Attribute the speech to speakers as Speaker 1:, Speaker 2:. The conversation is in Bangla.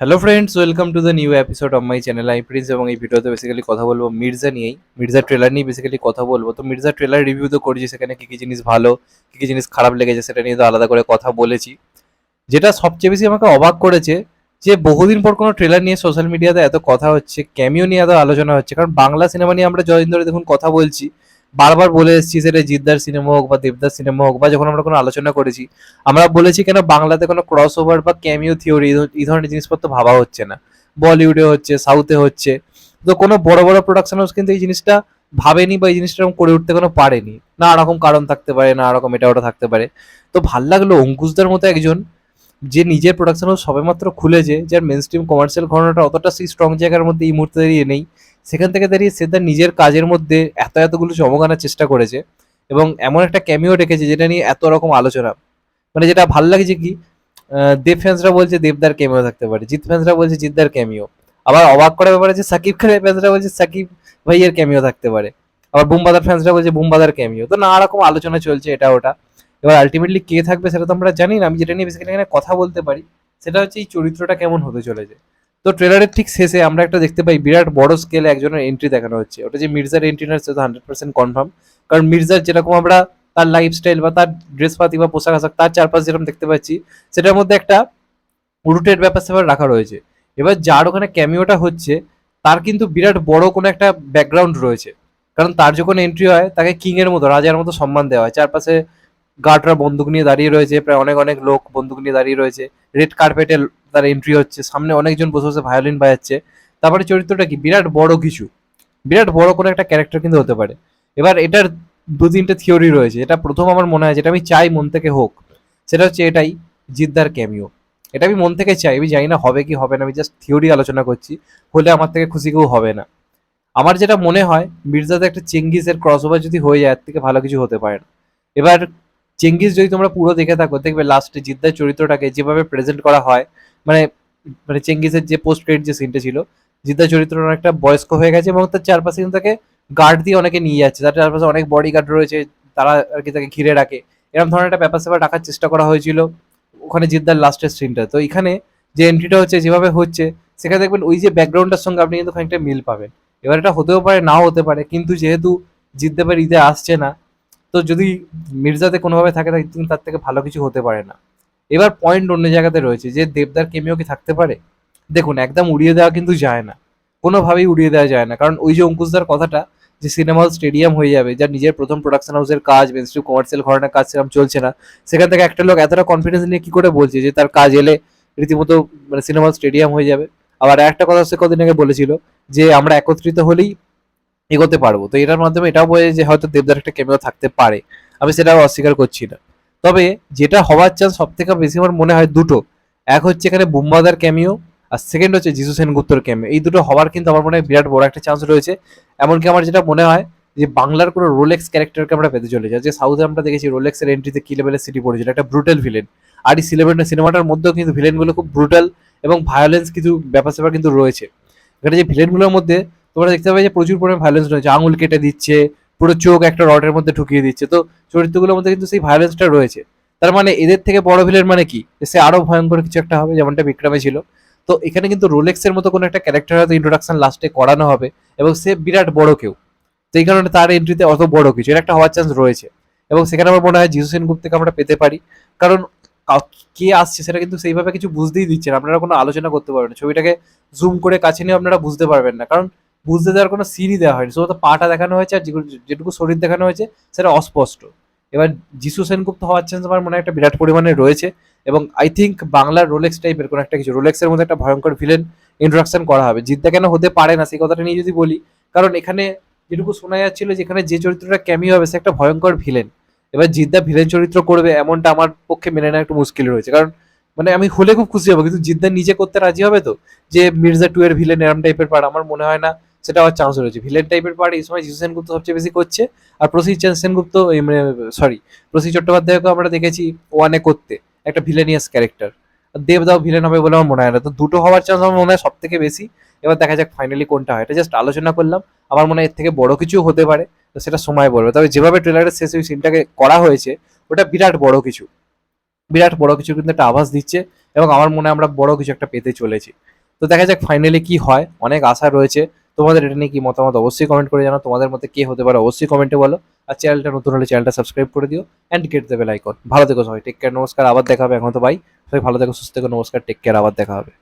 Speaker 1: Hello friends welcome to the new episode of my channel I Prince এবং এই ভিডিওতে বেসিক্যালি কথা বলব মির্জা নিয়েই। মির্জা ট্রেলার নিয়ে বেসিক্যালি কথা বলব। তো মির্জা ট্রেলার রিভিউ তো করেছি, সেখানে কী কী জিনিস ভালো, কী কী জিনিস খারাপ লেগেছে সেটা নিয়ে তো আলাদা করে কথা বলেছি। যেটা সবচেয়ে বেশি আমাকে অবাক করেছে, যে বহুদিন পর কোনো ট্রেলার নিয়ে সোশ্যাল মিডিয়াতে এত কথা হচ্ছে ক্যামিও নিয়ে এত আলোচনা হচ্ছে। কারণ বাংলা সিনেমা নিয়ে আমরা যতদিন ধরে দেখুন কথা বলছি বারবার বলে এসেছি সেটা জিদ্দার সিনেমা হোক বা দেবদার সিনেমা হোক বা যখন আমরা কোনো আলোচনা করেছি, আমরা বলেছি কেন বাংলাতে কোনো ক্রস ওভার বা ক্যামিও থিওরি এই ধরনের জিনিসপত্র ভাবা হচ্ছে না। বলিউডে হচ্ছে সাউথে হচ্ছে। তো কোনো বড় বড় প্রোডাকশন হাউস কিন্তু এই জিনিসটা ভাবেনি বা এই জিনিসটা করে উঠতে কোনো পারেনি। না রকম কারণ থাকতে পারে না রকম এটা ওটা থাকতে পারে। তো ভালো লাগল অঙ্কুশদার মতো একজন যে নিজের প্রোডাকশন হাউস সবেমাত্র খুলেছে, যার মেন স্ট্রিম কমার্শিয়াল ঘটনাটা অতটা সেই স্ট্রং জায়গার মধ্যে এই মুহূর্তে দাঁড়িয়ে নেই। সেখান থেকে দাঁড়িয়ে তার নিজের কাজের মধ্যে এত এতগুলো চমক আনার চেষ্টা করেছে এবং এমন একটা ক্যামিও রেখেছে যেটা নিয়ে এত রকম আলোচনা। মানে যেটা ভালো লাগছে কি দেব ফ্যান্সরা বলছে দেবদার ক্যামিও থাকতে পারে, জিৎ ফ্যান্সরা বলছে জিদ্দার ক্যামিও আবার অবাক করার ব্যাপার আছে সাকিব খানের ফ্যান্সরা বলছে সাকিব ভাইয়ের ক্যামিও থাকতে পারে। আবার বুমবাদার ফ্যান্সরা বলছে বুমবাদার ক্যামিও তো নানা রকম আলোচনা চলছে এটা ওটা। এবার আলটিমেটলি কে থাকবে সেটা তো আমরা জানি না। আমি যেটা নিয়ে বেসিক্যালি এখানে কথা বলতে পারি, সেটা হচ্ছে এই চরিত্রটা কেমন হতে চলেছে। তো ট্রেলারের ঠিক শেষে আমরা একটা দেখতে পাই, বিরাট বড় স্কেলে একজনের এন্ট্রি দেখানো হচ্ছে। ওটা যে মির্জার এন্ট্রি না সেটা হান্ড্রেড পার্সেন্ট কনফার্ম কারণ মির্জার যেরকম আমরা তার লাইফস্টাইল বা তার ড্রেস পাতি বা পোশাক আশাক তার চারপাশ যেরকম দেখতে পাচ্ছি, সেটার মধ্যে একটা রুটের ব্যাপার স্যাপার রাখা রয়েছে। এবার যার ওখানে ক্যামিওটা হচ্ছে, তার কিন্তু বিরাট বড় কোনো একটা ব্যাকগ্রাউন্ড রয়েছে। কারণ তার যখন এন্ট্রি হয়, তাকে কিং এর মতো, রাজার মতো সম্মান দেওয়া হয়। চারপাশে গার্ডরা বন্দুক নিয়ে দাঁড়িয়ে রয়েছে, প্রায় অনেক অনেক লোক বন্দুক নিয়ে দাঁড়িয়ে রয়েছে। রেড কার্পেটে তার এন্ট্রি হচ্ছে, সামনে অনেকজন বসে বসে ভায়োলিন বাজাচ্ছে। তারপরে চরিত্রটা কি? বিরাট বড় কিছু। বিরাট বড় কোনো একটা ক্যারেক্টার কিন্তু হতে পারে। এবার এটার দু তিনটে থিওরি রয়েছে। এটা প্রথম আমার মনে হয় যেটা আমি চাই মন থেকে হোক, সেটা হচ্ছে এটাই, জিদ্দার ক্যামিও এটা আমি মন থেকে চাই, আমি জানি না হবে কি হবে না, আমি জাস্ট থিওরি আলোচনা করছি। হলে আমার থেকে খুশি কেউ হবে না। আমার যেটা মনে হয়, মির্জাতে একটা চেঙ্গিসের ক্রস ওভার যদি হয়ে যায় থেকে ভালো কিছু হতে পারে না। এবার চেঙ্গিস যদি তোমরা পুরো দেখে থাকো, দেখবে লাস্টে জিদ্দার চরিত্রটাকে যেভাবে প্রেজেন্ট করা হয় মানে মানে চেঙ্গিসের যে পোস্ট ক্রেডিট যে সিনটা ছিল জিদ্দার চরিত্র অনেকটা বয়স্ক হয়ে গেছে এবং তার চারপাশে কিন্তু তাকে গার্ড দিয়ে অনেকে নিয়ে যাচ্ছে। তার চারপাশে অনেক বডি গার্ড রয়েছে, তারা আর কি তাকে ঘিরে রাখে। এরকম ধরনের একটা ব্যাপার স্যাপার রাখার চেষ্টা করা হয়েছিল ওখানে জিদ্দার লাস্টের সিনটা তো এখানে যে এন্ট্রিটা হচ্ছে, যেভাবে হচ্ছে, সেখানে দেখবেন ওই যে ব্যাকগ্রাউন্ডটার সঙ্গে আপনি কিন্তু খানিকটা মিল পাবেন। এবার এটা হতেও পারে, নাও হতে পারে, কিন্তু যেহেতু জিদ্দাবের ঈদে আসছে না, তো যদি মির্জাতে কোনোভাবে থাকে তার থেকে ভালো কিছু হতে পারে না। এবার পয়েন্ট অন্য জায়গাতে রয়েছে, যে দেবদার কেমিও কি থাকতে পারে? দেখুন, একদম উড়িয়ে দেওয়া কিন্তু যায় না। কোনোভাবেই উড়িয়ে দেওয়া যায় না। কারণ ওই যে অঙ্কুশদার কথাটা, যে সিনেমা স্টেডিয়াম হয়ে যাবে, যার নিজের প্রথম প্রোডাকশন হাউসের কাজ মেনস্ট্রিম কমার্শিয়াল ঘটনার কাজ সেরকম চলছে না, সেখান থেকে একটা লোক এতটা কনফিডেন্স নিয়ে কি করে বলছে যে তার কাজ এলে রীতিমতো মানে সিনেমা হল স্টেডিয়াম হয়ে যাবে? আবার একটা কথা সে কদিন আগে বলেছিল যে আমরা একত্রিত হলেই এগোতে পারব। তো এটার মাধ্যমে এটাও বোঝে যে হয়তো দেবদার একটা ক্যামেরা থাকতে পারে। আমি সেটাও অস্বীকার করছি না। তবে যেটা হওয়ার চান্স সব থেকে বেশি আমার মনে হয় দুটো। এক হচ্ছে এখানে বুম্বাদার ক্যামিও আর সেকেন্ড হচ্ছে যিশু সেনগুপ্তর ক্যামিও এই দুটো হওয়ার কিন্তু আমার মনে হয় বিরাট বড় একটা চান্স রয়েছে। এমনকি আমার যেটা মনে হয় যে বাংলার কোনো রোলেক্স ক্যারেক্টারকে আমরা পেতে চলেছি। যে সাউথে আমরা দেখেছি রোলেক্সের এন্ট্রিতে কি লেভেলের সিটি পড়েছিল, একটা ব্রুটাল ভিলেন আর এই সিলেবেন সিনেমাটার মধ্যেও কিন্তু ভিলেনগুলো খুব ব্রুটাল এবং ভায়োলেন্স কিছু ব্যাপার স্যাপার কিন্তু রয়েছে। এখানে যে ভিলেনগুলোর মধ্যে তোমরা দেখতে পাবে যে প্রচুর পরিমাণে ভায়োলেন্স রয়েছে। আঙুল কেটে দিচ্ছে পুরো চোখ একটা রডের মধ্যে ঢুকিয়ে দিচ্ছে। তো চরিত্রগুলোর মধ্যে কিন্তু সেই ভায়োলেন্সটা রয়েছে। তার মানে এদের থেকে বড় ভিলেন মানে কি? সে আরও ভয়ঙ্কর কিছু একটা হবে, যেমনটা বিক্রমে ছিল। তো এখানে কিন্তু রোলেক্সের মতো কোনো একটা ক্যারেক্টার হয়তো ইন্ট্রোডাকশন লাস্টে করানো হবে এবং সে বিরাট বড় কেউ। তো এই কারণে তার এন্ট্রিতে অত বড় কিছু, এর একটা হওয়ার চান্স রয়েছে। এবং সেখানে আমার মনে হয় জিসু সেনগুপ্তকে আমরা পেতে পারি। কারণ কে আসছে সেটা কিন্তু সেইভাবে কিছু বুঝতেই দিচ্ছে না। আপনারা কোনো আলোচনা করতে পারবেন না। ছবিটাকে জুম করে কাছে নিয়ে আপনারা বুঝতে পারবেন না। কারণ বুঝতে দেওয়ার কোনো সিনই দেওয়া হয়নি। শুধু পাটা দেখানো হয়েছে আর যেগুলো- যেটুকু শরীর দেখানো হয়েছে, সেটা অস্পষ্ট। এবার যিশু সেনগুপ্ত হওয়ার চান্স আমার মনে হয় একটা বিরাট পরিমাণে রয়েছে এবং আই থিঙ্ক বাংলার রোলেক্স টাইপের কোনো একটা কিছু। রোলেক্সের মধ্যে একটা ভয়ঙ্কর ভিলেন ইন্ট্রোডাকশন করা হবে। জিদ্দা কেন হতে পারে না, সেই কথাটা নিয়ে যদি বলি, কারণ এখানে যেটুকু শোনা যাচ্ছিল যেখানে যে চরিত্রটা ক্যামি হবে, সে একটা ভয়ঙ্কর ভিলেন এবার জিদ্দা ভিলেন চরিত্র করবে, এমনটা আমার পক্ষে মেনে নেওয়া একটু মুশকিল রয়েছে। কারণ মানে আমি হলে খুব খুশি হব, কিন্তু জিদ্দা নিজে করতে রাজি হবে তো? যে মির্জা টু এর ভিলেন এরম টাইপের পার আমার মনে হয় না সেটা হওয়ার চান্স রয়েছে। ভিলেন টাইপের পার্ট এই সময় যিশু সেনগুপ্ত সবচেয়ে বেশি করছে। আর প্রসিদ সেনগুপ্ত মানে সরি প্রসিদ চট্টোপাধ্যায়কে আমরা দেখেছি ওয়ানে করতে, একটা ভিলেনিয়াস ক্যারেক্টার দেবদাও ভিলেন হবে বলে আমার মনে হয় না। তো দুটো হওয়ার চান্স আমার মনে হয় সব থেকে বেশি। এবার দেখা যাক ফাইনালি কোনটা হয়। এটা জাস্ট আলোচনা করলাম। আমার মনে হয় এর থেকে বড় কিছু হতে পারে। তো সেটা সময় বলবে। তবে যেভাবে ট্রেলারের শেষে ওই সিনটাকে করা হয়েছে, ওটা বিরাট বড় কিছু। বিরাট বড় কিছু কিন্তু একটা আভাস দিচ্ছে এবং আমার মনে হয় আমরা বড় কিছু একটা পেতে চলেছি। তো দেখা যাক ফাইনালি কি হয়। অনেক আশা রয়েছে। তোমাদের এটা নিয়ে কি মতামত অবশ্যই কমেন্ট করে জানাও। তোমাদের মধ্যে কে হতে পারে অবশ্যই কমেন্টে বলো। আর চ্যানেলটা নতুন হলে চ্যানেলটা সাবস্ক্রাইব করে দিও অ্যান্ড গেট দেবে লাইক ভালো থেকো সবাই টেক কেয়ার নমস্কার, আবার দেখা হবে। এখন তো ভাই সবাই ভালো থেকো, সুস্থ থেকো, নমস্কার টেক কেয়ার আবার দেখা হবে।